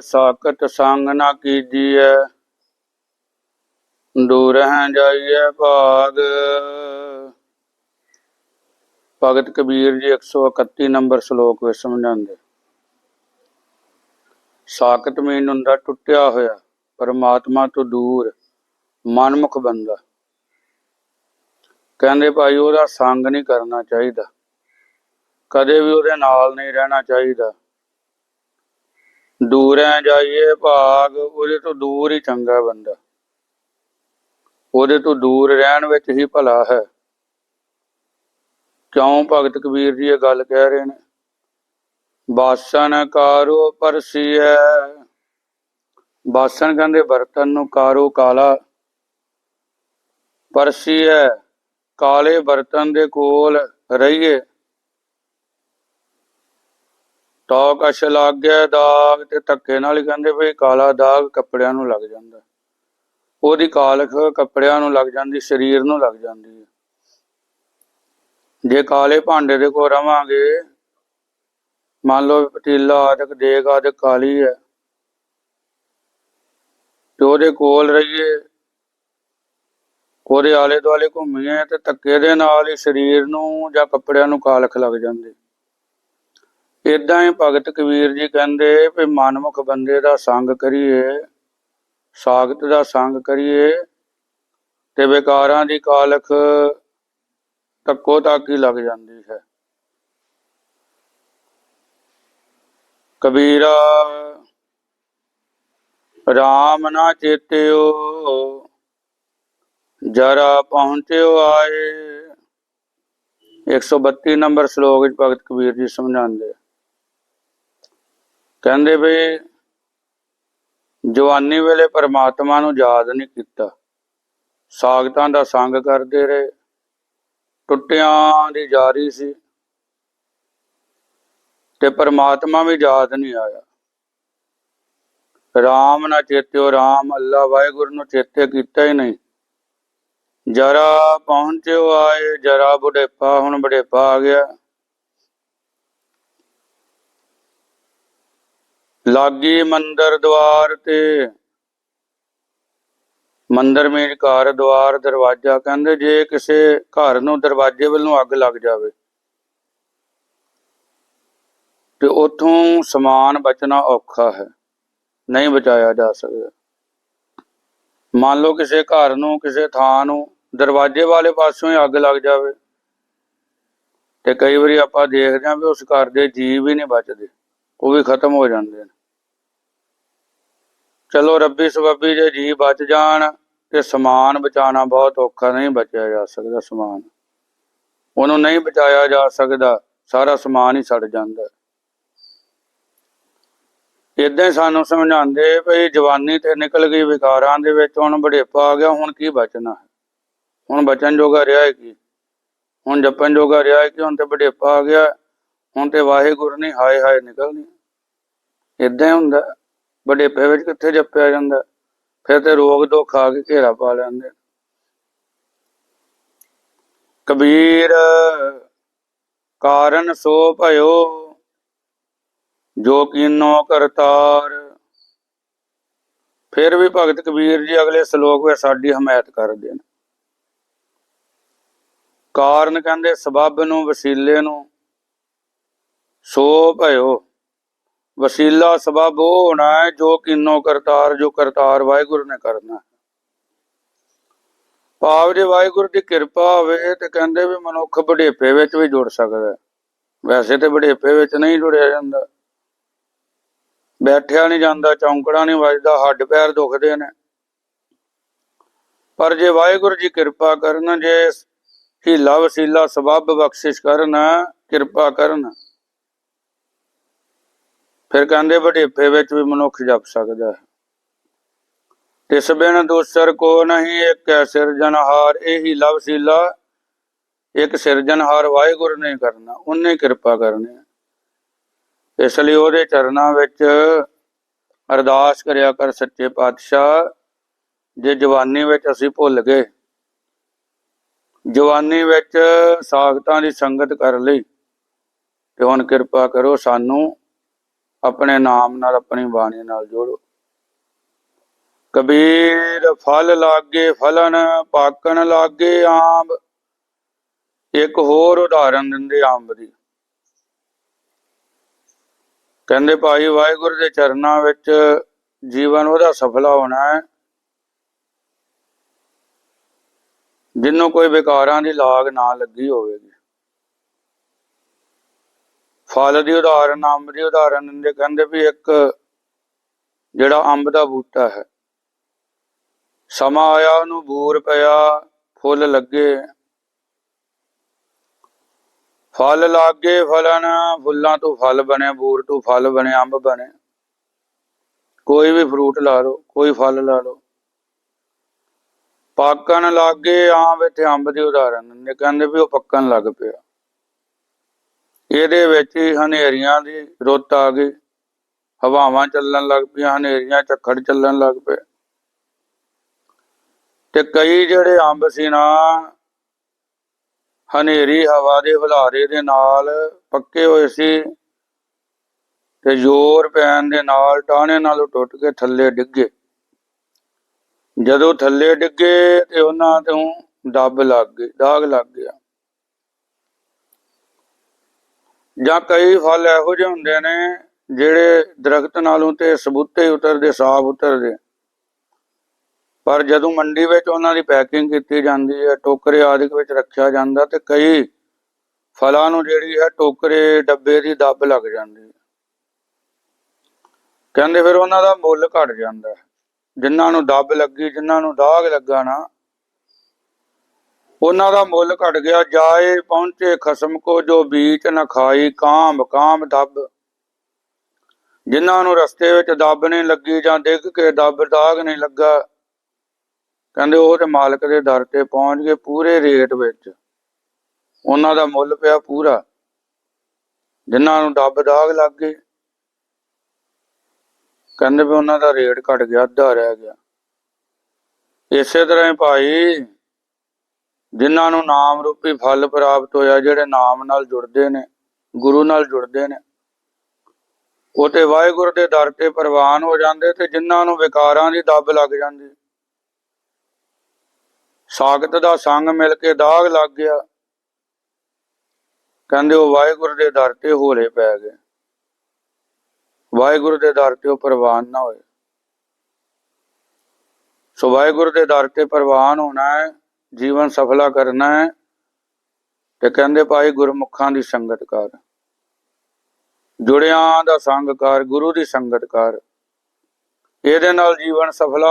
ਸਾਕਤ ਸੰਗ ਨਾ ਕੀਜੀਐ। ਦੂਰ ਹੈ ਜਾਈਐ ਭਾਗ। ਭਗਤ ਕਬੀਰ ਜੀ 131 ਨੰਬਰ ਸ਼ਲੋਕ ਵਿੱਚ ਸਮਝਾਉਂਦੇ। ਸਾਕਤ ਮੀਨ ਹੁੰਦਾ ਟੁੱਟਿਆ ਹੋਇਆ, ਪਰਮਾਤਮਾ ਤੋਂ ਦੂਰ ਮਨਮੁਖ ਬੰਦਾ। ਕਹਿੰਦੇ ਭਾਈ ਉਹਦਾ ਸੰਗ ਨਹੀਂ ਕਰਨਾ ਚਾਹੀਦਾ। ਕਦੇ ਵੀ ਉਹਦੇ ਨਾਲ ਨਹੀਂ ਰਹਿਣਾ ਚਾਹੀਦਾ। ਦੂਰੈ ਜਾਈਏ ਭਾਗ, ਉਹਦੇ ਤੋਂ ਦੂਰ ਹੀ ਚੰਗਾ ਬੰਦਾ। ਉਹਦੇ ਤੋਂ ਦੂਰ ਰਹਿਣ ਵਿੱਚ ਹੀ ਭਲਾ ਹੈ। ਕਿਉਂ ਭਗਤ ਕਬੀਰ ਜੀ ਇਹ ਗੱਲ ਕਹਿ ਰਹੇ ਨੇ? ਬਾਸਨ ਕਾਰੋ ਪਰਸੀਐ ਬਾਸਨ ਕਹਿੰਦੇ ਬਰਤਨ ਨੂੰ ਕਾਰੋ ਕਾਲਾ। ਪਰਸੀਐ ਕਾਲੇ ਬਰਤਨ ਦੇ ਕੋਲ ਰਹੀਏ। ਤਾਂ ਕਸ਼ ਲੱਗ ਗਿਆ ਦਾਗ ਤੇ ਧੱਕੇ ਨਾਲ ਹੀ ਕਹਿੰਦੇ ਵੀ ਕਾਲਾ ਦਾਗ ਕੱਪੜਿਆਂ ਨੂੰ ਲੱਗ ਜਾਂਦਾ। ਉਹਦੀ ਕਾਲਖ ਕੱਪੜਿਆਂ ਨੂੰ ਲੱਗ ਜਾਂਦੀ, ਸਰੀਰ ਨੂੰ ਲੱਗ ਜਾਂਦੀ ਹੈ। ਜੇ ਕਾਲੇ ਭਾਂਡੇ ਦੇ ਕੋਲ ਰਵਾਂਗੇ, ਮੰਨ ਲਓ ਪਤੀਲਾ ਆਦਿਕ, ਦੇਗ ਆਦਿਕ ਕਾਲੀ ਹੈ, ਤੇ ਉਹਦੇ ਕੋਲ ਰਹੀਏ, ਉਹਦੇ ਆਲੇ ਦੁਆਲੇ ਘੁੰਮੀਏ ਤੇ ਧੱਕੇ ਦੇ ਨਾਲ ਹੀ ਸਰੀਰ ਨੂੰ ਜਾਂ ਕੱਪੜਿਆਂ ਨੂੰ ਕਾਲਖ ਲੱਗ ਜਾਂਦੀ। ਇਦਾਂ ਹੀ ਭਗਤ ਕਬੀਰ ਜੀ ਕਹਿੰਦੇ ਵੀ ਮਨਮੁਖ ਬੰਦੇ ਦਾ ਸੰਗ ਕਰੀਏ ਸਾਗਤ ਦਾ ਸੰਗ ਕਰੀਏ ਤੇ ਵਿਕਾਰਾਂ ਦੀ ਕਾਲਖ ਤੱਕੋ ਤੱਕ ਹੀ ਲੱਗ ਜਾਂਦੀ ਹੈ। ਕਬੀਰਾ RAM ਨਾ ਚੇਤਿਓ, ਜਰਾ ਪਹੁੰਚਿਓ ਆਏ। 132 ਨੰਬਰ ਸ਼ਲੋਕ ਵਿੱਚ ਭਗਤ ਕਬੀਰ ਜੀ ਸਮਝਾਉਂਦੇ ਕਹਿੰਦੇ ਵੀ ਜਵਾਨੀ ਵੇਲੇ ਪਰਮਾਤਮਾ ਨੂੰ ਯਾਦ ਨਹੀਂ ਕੀਤਾ। ਸਾਗਤਾਂ ਦਾ ਸੰਗ ਕਰਦੇ ਰਹੇ। ਟੁੱਟਿਆਂ ਦੀ ਜਾਰੀ ਸੀ ਤੇ ਪਰਮਾਤਮਾ ਵੀ ਯਾਦ ਨਹੀਂ ਆਇਆ। ਰਾਮ ਨਾ ਚੇਤਿਓ, ਰਾਮ ਅੱਲਾ, ਵਾਹਿਗੁਰੂ ਨੂੰ ਚੇਤੇ ਕੀਤਾ ਹੀ ਨਹੀਂ। ਜਰਾ ਪਹੁੰਚਿਓ ਆਏ, ਜਰਾ ਬੁਢੇਪਾ, ਹੁਣ ਬੁਢੇਪਾ ਆ ਗਿਆ। ਲਾਗੀ ਮੰਦਰ ਦਵਾਰ ਤੇ। ਮੰਦਰ ਮੇਂ ਘਰ ਦਵਾਰ ਦਰਵਾਜ਼ਾ, ਕਹਿੰਦੇ ਜੇ ਕਿਸੇ ਘਰ ਨੂੰ ਦਰਵਾਜ਼ੇ ਵੱਲੋਂ ਅੱਗ ਲੱਗ ਜਾਵੇ, ਤੇ ਉਥੋਂ ਸਮਾਨ ਬਚਣਾ ਔਖਾ ਹੈ, ਨਹੀਂ ਬਚਾਇਆ ਜਾ ਸਕਦਾ। ਮੰਨ ਲਓ ਕਿਸੇ ਘਰ ਨੂੰ, ਕਿਸੇ ਥਾਂ ਨੂੰ ਦਰਵਾਜ਼ੇ ਵਾਲੇ ਪਾਸਿਓਂ ਹੀ ਅੱਗ ਲੱਗ ਜਾਵੇ, ਤੇ ਕਈ ਵਾਰੀ ਆਪਾਂ ਦੇਖਦੇ ਹਾਂ ਵੀ ਉਸ ਘਰ ਦੇ ਜੀਵ ਵੀ ਨਹੀਂ ਬਚਦੇ, ਉਹ ਵੀ ਖਤਮ ਹੋ ਜਾਂਦੇ ਨੇ। ਚਲੋ ਰੱਬੀ ਸਬੱਬੀ ਜੇ ਜੀ ਬਚ ਜਾਣ ਤੇ ਸਮਾਨ ਬਚਾਉਣਾ ਬਹੁਤ ਔਖਾ ਨਹੀਂ ਬਚਿਆ ਜਾ ਸਕਦਾ ਸਮਾਨ। ਉਹਨੂੰ ਨਹੀਂ ਬਚਾਇਆ ਜਾ ਸਕਦਾ, ਸਾਰਾ ਸਮਾਨ ਹੀ ਸੜ ਜਾਂਦਾ। ਇਦਾਂ ਸਾਨੂੰ ਸਮਝਾਉਂਦੇ ਭਈ ਜਵਾਨੀ ਤੇ ਨਿਕਲ ਗਈ ਵਿਕਾਰਾਂ ਦੇ ਵਿੱਚ, ਹੁਣ ਬੜੇਪਾ ਆ ਗਿਆ, ਹੁਣ ਕੀ ਬਚਣਾ? ਹੈ ਹੁਣ ਬਚਨ ਜੋਗਾ ਰਿਹਾ ਹੈ ਕੀ? ਹੁਣ ਜਪਨ ਜੋਗਾ ਰਿਹਾ ਹੈ ਕਿ? ਹੁਣ ਤੇ ਬੜੇਪਾ ਆ ਗਿਆ, ਹੁਣ ਤੇ ਵਾਹਿਗੁਰੂ ਨਹੀਂ ਹਾਏ ਹਾਏ ਨਿਕਲਣੀ। ਇਦਾਂ ਹੀ ਹੁੰਦਾ ਬੜੇਪੇ ਵਿੱਚ ਕਿੱਥੇ ਜਪਿਆ ਜਾਂਦਾ? ਫਿਰ ਤੇ ਰੋਗ ਦੁੱਖ ਆ ਕੇ ਘੇਰਾ ਪਾ ਲੈਂਦੇ ਕਬੀਰ, ਕਾਰਨ ਸੋ ਭਇਓ, ਜੋ ਕੀਨੋ ਕਰਤਾਰ। ਫਿਰ ਵੀ ਭਗਤ ਕਬੀਰ ਜੀ ਅਗਲੇ ਸ਼ਲੋਕ ਵਿੱਚ ਸਾਡੀ ਹਮਾਇਤ ਕਰਦੇ ਨੇ। ਕਾਰਨ ਕਹਿੰਦੇ ਸਬਬ ਨੂੰ, ਵਸੀਲੇ ਨੂੰ, ਸੋ ਭਇਓ। ਵਸੀਲਾ ਸਬਬ ਉਹ ਹੋਣਾ ਹੈ ਜੋ ਕਿਨੋ ਕਰਤਾਰ, ਜੋ ਕਰਤਾਰ ਵਾਹਿਗੁਰੂ ਨੇ ਕਰਨਾ ਭਾਵ ਜੇ ਵਾਹਿਗੁਰੂ ਦੀ ਕਿਰਪਾ ਹੋਵੇ ਤੇ ਕਹਿੰਦੇ ਵੀ ਮਨੁੱਖ ਬੁਢੇਪੇ ਵਿੱਚ ਵੀ ਜੁੜ ਸਕਦਾ ਵੈਸੇ ਤੇ ਬੁਢੇਪੇ ਵਿੱਚ ਨਹੀਂ ਜੁੜਿਆ ਜਾਂਦਾ। ਬੈਠਿਆ ਨਹੀਂ ਜਾਂਦਾ, ਚੌਂਕੜਾ ਨਹੀਂ ਵੱਜਦਾ, ਹੱਡ ਪੈਰ ਦੁਖਦੇ ਨੇ। ਪਰ ਜੇ ਵਾਹਿਗੁਰੂ ਜੀ ਕਿਰਪਾ ਕਰਨ, ਜੇ ਹੀਲਾ ਵਸੀਲਾ ਸਬਬ ਬਖਸ਼ਿਸ਼ ਕਰਨ, ਕਿਰਪਾ ਕਰਨ ਫਿਰ ਕਹਿੰਦੇ ਬੁਢੇਪੇ ਵਿੱਚ ਵੀ ਮਨੁੱਖ ਜਪ ਸਕਦਾ ਹੈ। ਤਿਸ ਬਿਨ ਦੂਸਰ ਕੋ ਨਹੀਂ, ਇੱਕ ਹੈ ਸਿਰਜਣਹਾਰ ਇਹ ਹੀਲਾ ਵਸੀਲਾ ਇੱਕ ਸਿਰਜਣਹਾਰ ਵਾਹਿਗੁਰੂ ਨੇ ਕਰਨਾ, ਉਹਨੇ ਕਿਰਪਾ ਕਰਨੀ ਇਸ ਲਈ ਉਹਦੇ ਚਰਨਾਂ ਵਿੱਚ ਅਰਦਾਸ ਕਰਿਆ ਕਰ ਸੱਚੇ ਪਾਤਸ਼ਾਹ, ਜੇ ਜਵਾਨੀ ਵਿੱਚ ਅਸੀਂ ਭੁੱਲ ਗਏ, ਜਵਾਨੀ ਵਿੱਚ ਸਾਖਤਾਂ ਦੀ ਸੰਗਤ ਕਰ ਲਈ, ਤੇ ਹੁਣ ਕਿਰਪਾ ਕਰੋ ਸਾਨੂੰ ਆਪਣੇ ਨਾਮ ਨਾਲ, ਆਪਣੀ ਬਾਣੀ ਨਾਲ ਜੋੜੋ। ਕਬੀਰ ਫਲ ਲਾਗੇ ਫਲਨ ਪਾਕਣ ਲਾਗੇ ਆਂਬ। ਇੱਕ ਹੋਰ ਉਦਾਹਰਨ ਦਿੰਦੇ ਅੰਬ ਦੀ। ਕਹਿੰਦੇ ਭਾਈ, ਵਾਹਿਗੁਰੂ ਦੇ ਚਰਨਾਂ ਵਿੱਚ ਜੀਵਨ ਉਹਦਾ ਸਫਲਾ ਹੋਣਾ ਹੈ। ਜਿੰਨੂੰ ਕੋਈ ਵਿਕਾਰਾਂ ਦੀ ਲਾਗ ਨਾ ਲੱਗੀ ਹੋਵੇਗੀ। ਫਲ ਦੀ ਉਦਾਹਰਨ, ਅੰਬ ਦੀ ਉਦਾਹਰਨ ਦਿੰਦੇ, ਕਹਿੰਦੇ ਵੀ ਇੱਕ ਜਿਹੜਾ ਅੰਬ ਦਾ ਬੂਟਾ ਹੈ। ਸਮਾਂ ਆਇਆ, ਉਹਨੂੰ ਬੂਰ ਪਿਆ, ਫੁੱਲ ਲੱਗੇ। ਫਲ ਲਾਗੇ ਫਲਨ ਫੁੱਲਾਂ ਤੋਂ ਫਲ ਬਣੇ, ਬੂਰ ਤੋਂ ਫਲ ਬਣੇ, ਅੰਬ ਬਣੇ। ਕੋਈ ਵੀ ਫਰੂਟ ਲਾ ਲਓ, ਕੋਈ ਫਲ ਲਾ ਲਓ। ਪਾਕਣ ਲੱਗੇ, ਆਮ ਇੱਥੇ ਅੰਬ ਦੀ ਉਦਾਹਰਨ ਦਿੰਦੇ, ਕਹਿੰਦੇ ਵੀ ਉਹ ਪੱਕਣ ਲੱਗ ਪਿਆ। ਇਹਦੇ ਵਿੱਚ ਹੀ ਹਨੇਰੀਆਂ ਦੀ ਰੁੱਤ ਆ ਗਈ। ਹਵਾਵਾਂ ਚੱਲਣ ਲੱਗ ਪਈਆਂ, ਹਨੇਰੀਆਂ ਝੱਖੜ ਚੱਲਣ ਲੱਗ ਪਏ। ਤੇ ਕਈ ਜਿਹੜੇ ਅੰਬ ਸੀ ਨਾ, ਹਨੇਰੀ ਹਵਾ ਦੇ ਹੁਲਾਰੇ ਦੇ ਨਾਲ ਪੱਕੇ ਹੋਏ ਸੀ ਤੇ ਜ਼ੋਰ ਪੈਣ ਦੇ ਨਾਲ ਟਾਹਣੇ ਨਾਲੋਂ ਟੁੱਟ ਕੇ ਥੱਲੇ ਡਿੱਗੇ ਜਦੋਂ ਥੱਲੇ ਡਿੱਗੇ ਤੇ ਉਹਨਾਂ ਤੋਂ ਦੱਬ ਲੱਗ ਗਈ ਦਾਗ ਲੱਗ ਗਿਆ। ਜਾਂ ਕਈ ਫਲ ਇਹੋ ਜਿਹੇ ਹੁੰਦੇ ਨੇ ਜਿਹੜੇ ਦਰਖਤ ਨਾਲੋਂ ਤੇ ਸਬੂਤੇ ਉਤਰਦੇ, ਸਾਫ਼ ਉਤਰਦੇ। ਪਰ ਜਦੋਂ ਮੰਡੀ ਵਿੱਚ ਉਹਨਾਂ ਦੀ ਪੈਕਿੰਗ ਕੀਤੀ ਜਾਂਦੀ ਹੈ, ਟੋਕਰੇ ਆਦਿਕ ਵਿੱਚ ਰੱਖਿਆ ਜਾਂਦਾ ਤੇ ਕਈ ਫਲਾਂ ਨੂੰ ਜਿਹੜੀ ਹੈ ਟੋਕਰੇ ਡੱਬੇ ਦੀ ਦੱਬ ਲੱਗ ਜਾਂਦੀ ਹੈ। ਕਹਿੰਦੇ ਫਿਰ ਉਹਨਾਂ ਦਾ ਮੁੱਲ ਘਟ ਜਾਂਦਾ ਹੈ। ਜਿਨ੍ਹਾਂ ਨੂੰ ਦੱਬ ਲੱਗੀ, ਜਿਨ੍ਹਾਂ ਨੂੰ ਦਾਗ ਲੱਗਾ ਨਾ ਉਹਨਾਂ ਦਾ ਮੁੱਲ ਘਟ ਗਿਆ, ਜਾਏ ਪਹੁੰਚੇ ਖਸਮ ਕੋ, ਜੋ ਬੀਚ ਨ ਖਾਈ, ਕਾਮ ਕਾਮ ਦੱਬ। ਜਿਨ੍ਹਾਂ ਨੂੰ ਰਸਤੇ ਵਿੱਚ ਦੱਬ ਨਹੀਂ ਲੱਗੀ ਜਾਂ ਡਿੱਗ ਕੇ ਦੱਬ ਦਾਗ ਨਹੀਂ ਲੱਗਾ, ਕਹਿੰਦੇ ਉਹ ਤੇ ਮਾਲਕ ਦੇ ਦਰ ਤੇ ਪਹੁੰਚ ਗਏ ਪੂਰੇ ਰੇਟ ਵਿੱਚ। ਉਹਨਾਂ ਦਾ ਮੁੱਲ ਪਿਆ ਪੂਰਾ। ਜਿਨ੍ਹਾਂ ਨੂੰ ਦੱਬ ਦਾਗ ਲੱਗ ਗਏ, ਕਹਿੰਦੇ ਵੀ ਉਹਨਾਂ ਦਾ ਰੇਟ ਘਟ ਗਿਆ, ਅੱਧਾ ਰਹਿ ਗਿਆ। ਇਸੇ ਤਰ੍ਹਾਂ ਭਾਈ ਜਿਨ੍ਹਾਂ ਨੂੰ ਨਾਮ ਰੂਪੀ ਫਲ ਪ੍ਰਾਪਤ ਹੋਇਆ, ਜਿਹੜੇ ਨਾਮ ਨਾਲ ਜੁੜਦੇ ਨੇ, ਗੁਰੂ ਨਾਲ ਜੁੜਦੇ ਨੇ। ਉਹ ਤੇ ਵਾਹਿਗੁਰੂ ਦੇ ਦਰ ਤੇ ਪ੍ਰਵਾਨ ਹੋ ਜਾਂਦੇ ਤੇ ਜਿਨ੍ਹਾਂ ਨੂੰ ਵਿਕਾਰਾਂ ਦੀ ਦੱਬ ਲੱਗ ਜਾਂਦੀ। ਸਾਖਤ ਦਾ ਸੰਗ ਮਿਲ ਕੇ ਦਾਗ ਲੱਗ ਗਿਆ। ਕਹਿੰਦੇ ਉਹ ਵਾਹਿਗੁਰੂ ਦੇ ਦਰ ਤੇ ਹੋਲੇ ਪੈ ਗਏ। ਵਾਹਿਗੁਰੂ ਦੇ ਦਰ ਤੇ ਉਹ ਪ੍ਰਵਾਨ ਨਾ ਹੋਏ। ਸੋ ਵਾਹਿਗੁਰੂ ਦੇ ਦਰ ਤੇ ਪ੍ਰਵਾਨ ਹੋਣਾ ਹੈ। ਜੀਵਨ ਸਫਲਾ ਕਰਨਾ ਹੈ ਤੇ ਕਹਿੰਦੇ ਭਾਈ ਗੁਰਮੁਖਾਂ ਦੀ ਸੰਗਤ ਕਰ। ਜੁੜਿਆਂ ਦਾ ਸੰਗ ਕਰ ਗੁਰੂ ਦੀ ਸੰਗਤ ਕਰ। ਇਹਦੇ ਨਾਲ ਜੀਵਨ ਸਫਲਾ